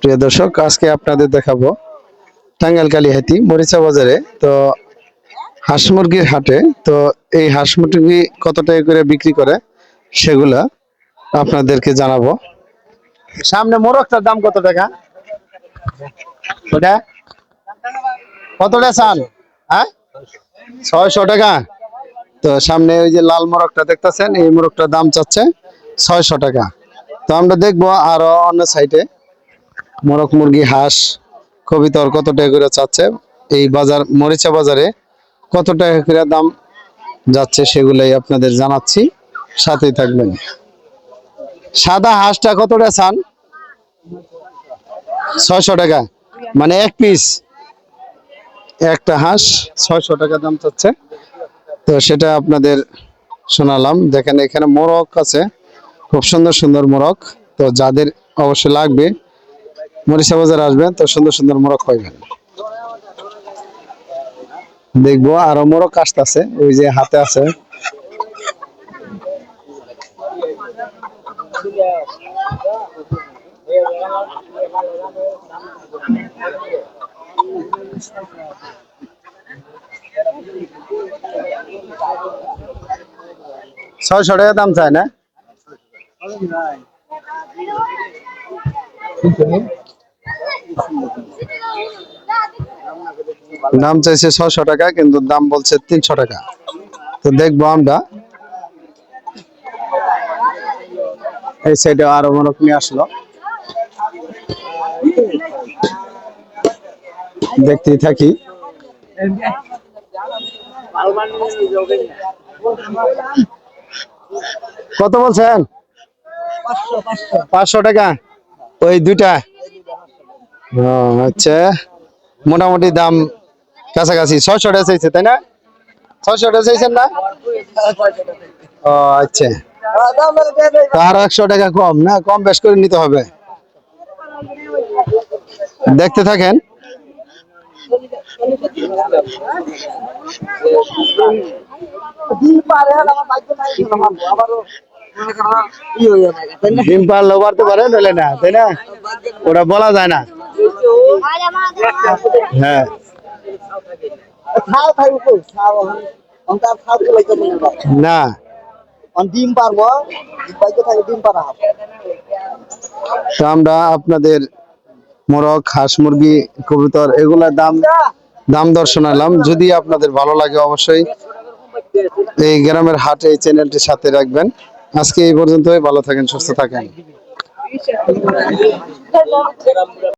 প্রিয় দর্শক, আজকে আপনাদের দেখাবো টাঙ্গাইল কালীহাতি মরিচা বাজারে। তো হাঁস মুরগির হাটে, তো এই হাঁস মুরগি কত টাকা করে বিক্রি করে সেগুলা আপনাদেরকে জানাব। সামনে মোরগটার দাম কত টাকা? ওটা? কতটা চান হ্যাঁ? ছয়শো টাকা। তো সামনে ওই যে লাল মোরগটা দেখতেছেন, এই মোরগটার দাম চাচ্ছে ছয়শো টাকা। তো আমরা দেখব আরও অন্য সাইডে মোরগ মুরগি, হাঁস, কবিতর কত টাকা করে চাচ্ছে এই বাজার, মরিচা বাজারে কত টাকা করে দাম যাচ্ছে সেগুলাই আপনাদের জানাচ্ছি। সাথেই থাকবেন। সাদা হাঁসটা কতটা চান? ছয়শো টাকা। মানে এক পিস একটা হাঁস ছয়শো টাকা দাম চাচ্ছে। তো সেটা আপনাদের শোনালাম। দেখেন এখানে মোরগ আছে। খুব সুন্দর সুন্দর মোরগ। তো যাদের অবশ্যই লাগবে, মরিচা বাজার আসবেন, তো সুন্দর সুন্দর মোরগ পাইবেন। দেখব আরও মোরগ আসতেছে, ওই যে হাতে আছে। ছয়শো টাকা দাম চায় না? দাম চাইছে ছশো টাকা, কিন্তু দাম বলছে তিনশো টাকা। তো দেখব আমরা। এই সাইডে আরও মোরগ নিয়ে আসলো। দেখতেই থাকি। কত বলছেন? পাঁচশো টাকা? ওই দুইটা? আচ্ছা। মোটামুটি দাম কাছাকাছি। ছয়শো টাকা চাইছে তাই না? ছয়শো টাকা চাইছেন না? ও আচ্ছা। আরও একশো টাকা কম না? কম বেশ করে নিতে হবে। দেখতে থাকেন। ডিম পারলেও পারতে পারে, নইলে না, তাই না? ওটা বলা যায় না। হ্যাঁ। আমরা আপনাদের মোরগ, হাঁস মুরগি, কবুতর, এগুলার দাম দাম দর শোনালাম যদি আপনাদের ভালো লাগে অবশ্যই এই গ্রামের হাট, এই চ্যানেলটির সাথে রাখবেন। আজকে এই পর্যন্তই ভালো থাকেন সুস্থ থাকেন।